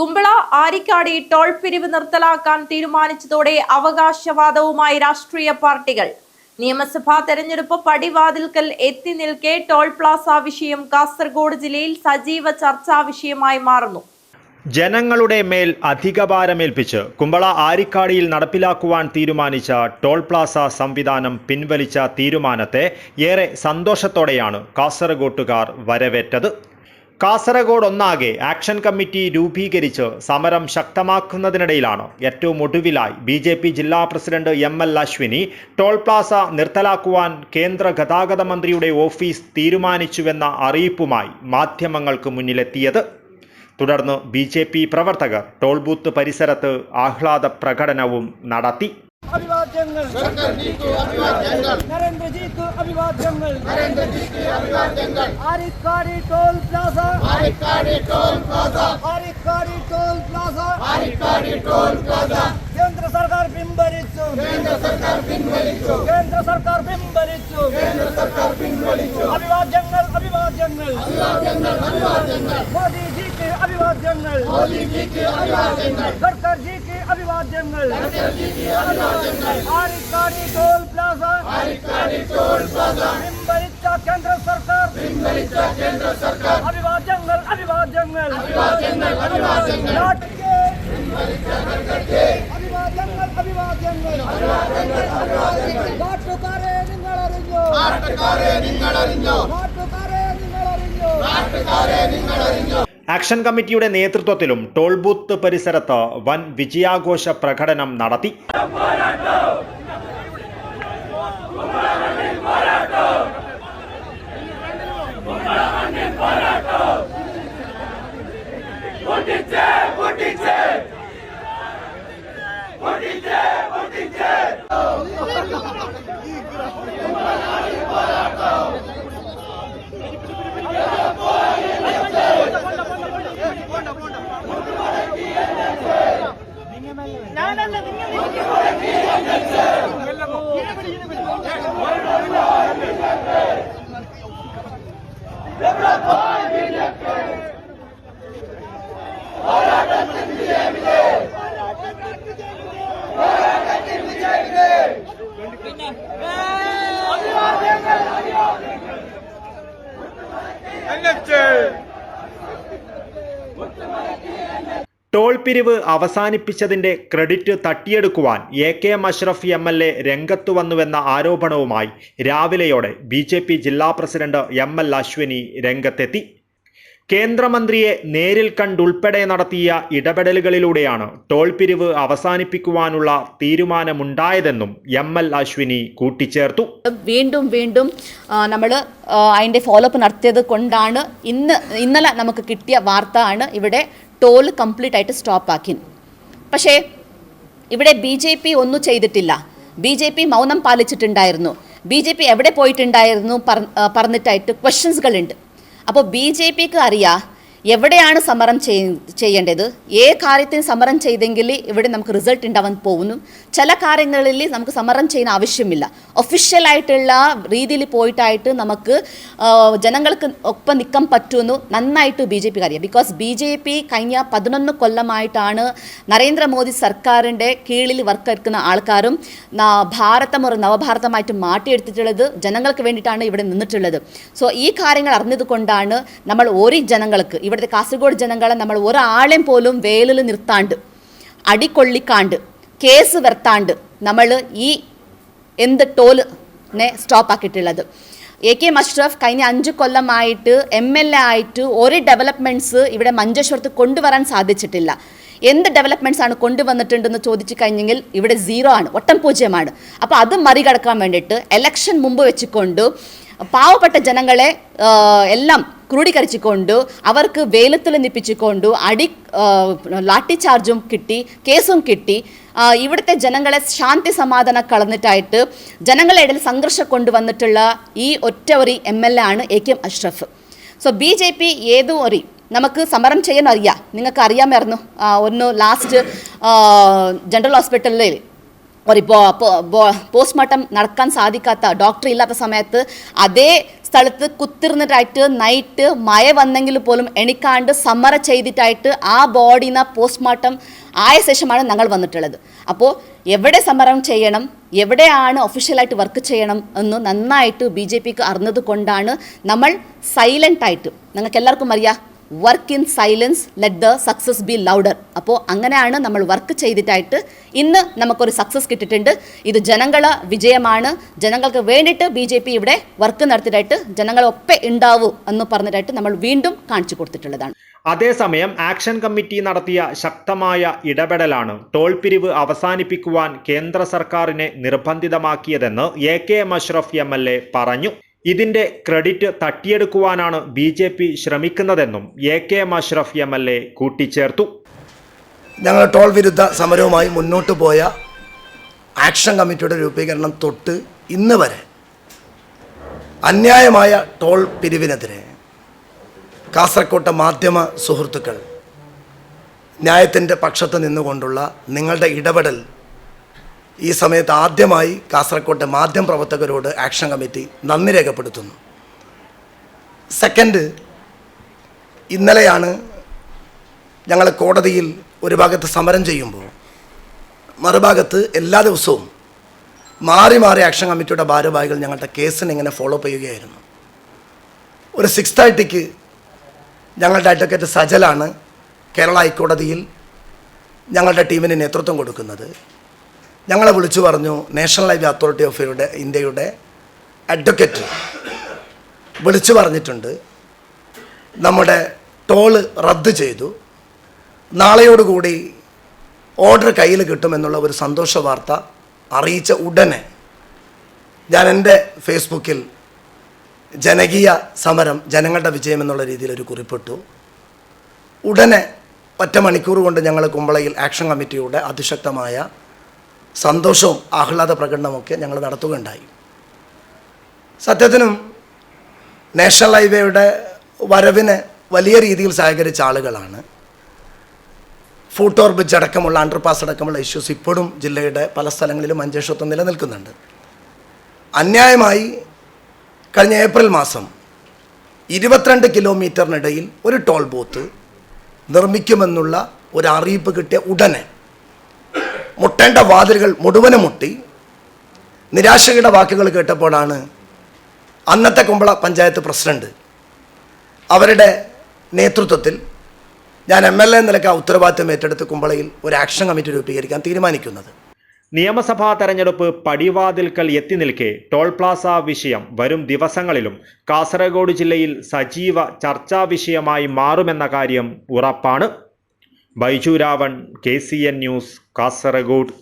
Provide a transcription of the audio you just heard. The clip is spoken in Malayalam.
കുമ്പള ആരിക്കാടി ടോൾ പിരിവ് നിർത്തലാക്കാൻ തീരുമാനിച്ചതോടെ അവകാശവാദവുമായി രാഷ്ട്രീയ പാർട്ടികൾ. നിയമസഭാ തെരഞ്ഞെടുപ്പ് പടിവാതിൽക്കൽ എത്തി നിൽക്കെ ടോൾ പ്ലാസ വിഷയം കാസർഗോഡ് ജില്ലയിൽ സജീവ ചർച്ചാ വിഷയമായി മാറുന്നു. ജനങ്ങളുടെ മേൽ അധികഭാരമേൽപ്പിച്ച് കുമ്പള ആരിക്കാടിയിൽ നടപ്പിലാക്കുവാൻ തീരുമാനിച്ച ടോൾ പ്ലാസ സംവിധാനം പിൻവലിച്ച തീരുമാനത്തെ ഏറെ സന്തോഷത്തോടെയാണ് കാസർഗോട്ടുകാർ വരവേറ്റത്. കാസർഗോഡ് ഒന്നാകെ ആക്ഷൻ കമ്മിറ്റി രൂപീകരിച്ച് സമരം ശക്തമാക്കുന്നതിനിടയിലാണ് ഏറ്റവും ഒടുവിലായി ബി ജെ പി ജില്ലാ president M L Ashwini toll plaza നിർത്തലാക്കുവാൻ കേന്ദ്ര ഗതാഗത മന്ത്രിയുടെ ഓഫീസ് തീരുമാനിച്ചുവെന്ന അറിയിപ്പുമായി മാധ്യമങ്ങൾക്ക് മുന്നിലെത്തിയത്. തുടർന്ന് ബി പ്രവർത്തകർ ടോൾ ബൂത്ത് പരിസരത്ത് ആഹ്ലാദ പ്രകടനവും നടത്തി. जंगल। नरेंद्र जी को अभिवाद जंगल। नरेंद्र जी के अभिवाद जंगल। आरिक कारी टोल प्लाजा। आरिक कारी टोल प्लाजा। आरिक कारी टोल प्लाजा। आरिक कारी टोल प्लाजा। केंद्र सरकार बिंबरिच्चु केंद्र सरकार बिंबरिच्चु केंद्र सरकार बिंबरिच्चु केंद्र सरकार बिंबरिच्चु अभिवाद जंगल अभिवाद जंगल। अभिवाद जंगल अभिवाद जंगल। मोदी जी के अभिवाद जंगल। मोदी जी के अभिवाद जंगल। सरकार जी के അഭിവാദ്യങ്ങൾ ആരിക്കാടി ടോൾ പ്ലാസ. പിൻവലിച്ച കേന്ദ്ര സർക്കാർ. അഭിവാദ്യങ്ങൾ അഭിവാദ്യങ്ങൾ നാട്ടിലെ അഭിവാദ്യങ്ങൾ അഭിവാദ്യങ്ങൾ നാട്ടുകാരെ നിങ്ങൾ അറിഞ്ഞോ നാട്ടുകാരെ നിങ്ങൾ അറിഞ്ഞോ ആക്ഷൻ കമ്മിറ്റിയുടെ നേതൃത്വത്തിലും ടോൾബൂത്ത് പരിസരത്ത് വൻ വിജയാഘോഷ പ്രകടനം നടത്തി. Liberal Boy, we left it! Toll പിരിവ് അവസാനിപ്പിച്ചതിന്റെ credit തട്ടിയെടുക്കുവാൻ A K M Ashraf M L A രംഗത്തു വന്നുവെന്ന ആരോപണവുമായി രാവിലെയോടെ ബി ജെ പി ജില്ലാ പ്രസിഡന്റ് എം എൽ അശ്വിനി രംഗത്തെത്തി. കേന്ദ്രമന്ത്രിയെ നേരിൽ കണ്ടുൾപ്പെടെ നടത്തിയ ഇടപെടലുകളിലൂടെയാണ് ടോൾ പിരിവ് അവസാനിപ്പിക്കുവാനുള്ള തീരുമാനമുണ്ടായതെന്നും എം എൽ അശ്വിനി കൂട്ടിച്ചേർത്തു. വീണ്ടും വീണ്ടും നമ്മൾ അതിന്റെ ഫോളോ അപ്പ് നടത്തിയത് കൊണ്ടാണ് ഇന്ന് ഇന്നലെ നമുക്ക് കിട്ടിയ വാർത്ത ആണ് ഇവിടെ ടോൾ കംപ്ലീറ്റ് ആയിട്ട് സ്റ്റോപ്പ് ആക്കി. പക്ഷേ ഇവിടെ ബി ജെ പി ഒന്നും ചെയ്തിട്ടില്ല. ബി ജെ പി മൗനം പാലിച്ചിട്ടുണ്ടായിരുന്നു. ബി ജെ പി എവിടെ പോയിട്ടുണ്ടായിരുന്നു പറ- പറഞ്ഞിട്ടായിട്ട് ക്വസ്റ്റ്യൻസുകളുണ്ട് അപ്പോൾ ബി ജെ പിക്ക് അറിയാം എവിടെയാണ് സമരം ചെയ്- ചെയ്യേണ്ടത്? ഏ കാര്യത്തിന് സമരം ചെയ്തെങ്കിൽ ഇവിടെ നമുക്ക് റിസൾട്ട് ഉണ്ടാവാൻ പോകുന്നു. ചില കാര്യങ്ങളിൽ നമുക്ക് സമരം ചെയ്യുന്ന ആവശ്യമില്ല. ഒഫീഷ്യലായിട്ടുള്ള രീതിയിൽ പോയിട്ടായിട്ട് നമുക്ക് ജനങ്ങൾക്ക് ഒപ്പം നിൽക്കാൻ പറ്റുമെന്ന് നന്നായിട്ട് ബി ജെ പി അറിയാം ബിക്കോസ് ബി ജെ പി കഴിഞ്ഞ പതിനൊന്ന് കൊല്ലമായിട്ടാണ് നരേന്ദ്രമോദി സർക്കാരിന്റെ കീഴിൽ വർക്ക് എടുക്കുന്ന ആൾക്കാരും ഭാരതം ഒരു നവഭാരതമായിട്ട് മാറ്റിയെടുത്തിട്ടുള്ളത് ജനങ്ങൾക്ക് വേണ്ടിയിട്ടാണ് ഇവിടെ നിന്നിട്ടുള്ളത്. സോ ഈ കാര്യങ്ങൾ അറിഞ്ഞതുകൊണ്ടാണ് നമ്മൾ ഒരു ജനങ്ങൾക്ക് ഇവിടുത്തെ കാസർഗോഡ് ജനങ്ങളെ നമ്മൾ ഒരാളെയും പോലും വേലിൽ നിർത്താണ്ട് അടിക്കൊള്ളിക്കാണ്ട് കേസ് വരുത്താണ്ട് നമ്മൾ ഈ എന്ത് ടോലിനെ സ്റ്റോപ്പ് ആക്കിയിട്ടുള്ളത്. എ കെ മഷ്റഫ് കഴിഞ്ഞ അഞ്ച് കൊല്ലമായിട്ട് എം എൽ എ ആയിട്ട് ഒരു ഡെവലപ്മെന്റ്സ് ഇവിടെ മഞ്ചേശ്വരത്ത് കൊണ്ടുവരാൻ സാധിച്ചിട്ടില്ല. എന്ത് ഡെവലപ്മെന്റ്സ് ആണ് കൊണ്ടുവന്നിട്ടുണ്ടെന്ന് ചോദിച്ചു കഴിഞ്ഞെങ്കിൽ ഇവിടെ സീറോ ആണ് ഒട്ടം പൂജ്യമാണ്. അപ്പോൾ അത് മറികടക്കാൻ വേണ്ടിയിട്ട് എലക്ഷൻ മുമ്പ് വെച്ചുകൊണ്ട് പാവപ്പെട്ട ജനങ്ങളെ എല്ലാം ക്രോഡീകരിച്ചുകൊണ്ട് അവർക്ക് വേലത്തിൽ നിപ്പിച്ചുകൊണ്ട് അടി ലാട്ടി ചാർജും കിട്ടി കേസും കിട്ടി. ഇവിടുത്തെ ജനങ്ങളെ ശാന്തി സമാധാനം കളഞ്ഞിട്ടായിട്ട് ജനങ്ങളുടെ ഇടയിൽ സംഘർഷം കൊണ്ടുവന്നിട്ടുള്ള ഈ ഒറ്റ ഒരു എം എൽ എ ആണ് A K M Ashraf. So B J P ഏതോ ഒരു നമുക്ക് സമരം ചെയ്യാൻ അറിയാം. നിങ്ങൾക്ക് അറിയാമായിരുന്നു. ഒന്ന് ലാസ്റ്റ് ജനറൽ ഹോസ്പിറ്റലിൽ ഒരു പോസ്റ്റ്മോർട്ടം നടക്കാൻ സാധിക്കാത്ത ഡോക്ടർ ഇല്ലാത്ത സമയത്ത് അതേ സ്ഥലത്ത് കുത്തിർന്നിട്ടായിട്ട് നൈറ്റ് മഴ വന്നെങ്കിൽ പോലും എണിക്കാണ്ട് സമ്മറ ചെയ്തിട്ടായിട്ട് ആ ബോഡിന്ന് പോസ്റ്റ്മോർട്ടം ആയ ശേഷമാണ് ഞങ്ങൾ വന്നിട്ടുള്ളത്. അപ്പോൾ എവിടെ സമരം ചെയ്യണം എവിടെയാണ് ഒഫീഷ്യലായിട്ട് വർക്ക് ചെയ്യണം എന്ന് നന്നായിട്ട് ബി ജെ പിക്ക് അറിഞ്ഞത് കൊണ്ടാണ് നമ്മൾ സൈലന്റായിട്ട് നിങ്ങൾക്ക് എല്ലാവർക്കും അറിയാം work in silence let the success be louder അപ്പോൾ അങ്ങനെയാണ് നമ്മൾ വർക്ക് ചെയ്തിട്ടായിട്ട് ഇന്ന് നമുക്കൊരു സക്സസ് കിട്ടിയിട്ടുണ്ട്. ഇത് ജനങ്ങളെ വിജയമാണ്. ജനങ്ങൾക്ക് വേണ്ടിയിട്ട് ബി ജെ പി ഇവിടെ വർക്ക് നടത്തിയിട്ടായിട്ട് ജനങ്ങളൊപ്പം ഉണ്ടാവൂ എന്ന് പറഞ്ഞിട്ടായിട്ട് നമ്മൾ വീണ്ടും കാണിച്ചു കൊടുത്തിട്ടുള്ളതാണ്. അതേസമയം ആക്ഷൻ കമ്മിറ്റി നടത്തിയ ശക്തമായ ഇടപെടലാണ് ടോൾ പിരിവ് അവസാനിപ്പിക്കുവാൻ കേന്ദ്ര സർക്കാരിനെ നിർബന്ധിതമാക്കിയതെന്ന് A K M Ashraf M L A പറഞ്ഞു. ഇതിന്റെ ക്രെഡിറ്റ് തട്ടിയെടുക്കുവാനാണ് ബി ജെ പി ശ്രമിക്കുന്നതെന്നും A K M Ashraf M L A കൂട്ടിച്ചേർത്തു. ഞങ്ങൾ ടോൾ വിരുദ്ധ സമരവുമായി മുന്നോട്ട് പോയ ആക്ഷൻ കമ്മിറ്റിയുടെ രൂപീകരണം തൊട്ട് ഇന്ന് വരെ അന്യായമായ ടോൾ പിരിവിനെതിരെ കാസർകോട്ടെ മാധ്യമ സുഹൃത്തുക്കൾ ന്യായത്തിന്റെ പക്ഷത്ത് നിന്നുകൊണ്ടുള്ള നിങ്ങളുടെ ഇടപെടൽ ഈ സമയത്ത് ആദ്യമായി കാസർകോട്ടെ മാധ്യമ പ്രവർത്തകരോട് ആക്ഷൻ കമ്മിറ്റി നന്ദി രേഖപ്പെടുത്തുന്നു. സെക്കൻഡ് ഇന്നലെയാണ് ഞങ്ങൾ കോടതിയിൽ ഒരു ഭാഗത്ത് സമരം ചെയ്യുമ്പോൾ മറുഭാഗത്ത് എല്ലാ ദിവസവും മാറി മാറി ആക്ഷൻ കമ്മിറ്റിയുടെ ഭാരവാഹികൾ ഞങ്ങളുടെ കേസിനെ ഇങ്ങനെ ഫോളോ അപ്പ് ചെയ്യുകയായിരുന്നു. ഒരു സിക്സ് തേർട്ടിക്ക് ഞങ്ങളുടെ അഡ്വക്കേറ്റ് സജലാണ് കേരള ഹൈക്കോടതിയിൽ ഞങ്ങളുടെ ടീമിന് നേതൃത്വം കൊടുക്കുന്നത്. ഞങ്ങളെ വിളിച്ചു പറഞ്ഞു നാഷണൽ ലൈഫ് അതോറിറ്റി ഓഫ് ഇന്ത്യയുടെ അഡ്വക്കേറ്റ് വിളിച്ചു പറഞ്ഞിട്ടുണ്ട്. നമ്മുടെ ടോൾ റദ്ദ് ചെയ്തു. നാളെയോടുകൂടി ഓർഡർ കയ്യിൽ കിട്ടുമെന്നുള്ള ഒരു സന്തോഷ വാർത്ത അറിയിച്ച ഉടനെ ഞാൻ എന്റെ ഫേസ്ബുക്കിൽ ജനകീയ സമരം ജനങ്ങളുടെ വിജയം എന്നുള്ള രീതിയിൽ ഒരു കുറിപ്പിട്ടു. ഉടനെ ഒറ്റ മണിക്കൂർ കൊണ്ട് ഞങ്ങൾ കുമ്പളയിൽ ആക്ഷൻ കമ്മിറ്റിയുടെ അതിശക്തമായ സന്തോഷവും ആഹ്ലാദ പ്രകടനമൊക്കെ ഞങ്ങൾ നടത്തുകയുണ്ടായി. സത്യത്തിനും നാഷണൽ ഹൈവേയുടെ വരവിന് വലിയ രീതിയിൽ സഹകരിച്ച ആളുകളാണ്. ഫൂട്ടോർ ബ്രിഡ്ജ് അടക്കമുള്ള അണ്ടർപാസ് അടക്കമുള്ള ഇഷ്യൂസ് ഇപ്പോഴും ജില്ലയുടെ പല സ്ഥലങ്ങളിലും മഞ്ചേശ്വരത്തും നിലനിൽക്കുന്നുണ്ട്. അന്യായമായി കഴിഞ്ഞ ഏപ്രിൽ മാസം ഇരുപത്തിരണ്ട് കിലോമീറ്ററിനിടയിൽ ഒരു ടോൾ ബൂത്ത് നിർമ്മിക്കുമെന്നുള്ള ഒരു അറിയിപ്പ് കിട്ടിയ ഉടനെ മുട്ടേണ്ട വാതിലുകൾ മുഴുവനും മുട്ടി. നിരാശയുടെ വാക്കുകൾ കേട്ടപ്പോഴാണ് അന്നത്തെ കുമ്പള പഞ്ചായത്ത് പ്രസിഡന്റ് അവരുടെ നേതൃത്വത്തിൽ ഞാൻ എം എൽ എ നിലയ്ക്ക് ആ ഉത്തരവാദിത്തം ഏറ്റെടുത്ത് കുമ്പളയിൽ ഒരു ആക്ഷൻ കമ്മിറ്റി രൂപീകരിക്കാൻ തീരുമാനിക്കുന്നത്. നിയമസഭാ തെരഞ്ഞെടുപ്പ് പടിവാതിൽക്കൽ എത്തി നിൽക്കെ ടോൾ പ്ലാസ വിഷയം വരും ദിവസങ്ങളിലും കാസർഗോഡ് ജില്ലയിൽ സജീവ ചർച്ചാ വിഷയമായി മാറുമെന്ന കാര്യം ഉറപ്പാണ്. Baiju Ravan K C N news Kasaragod.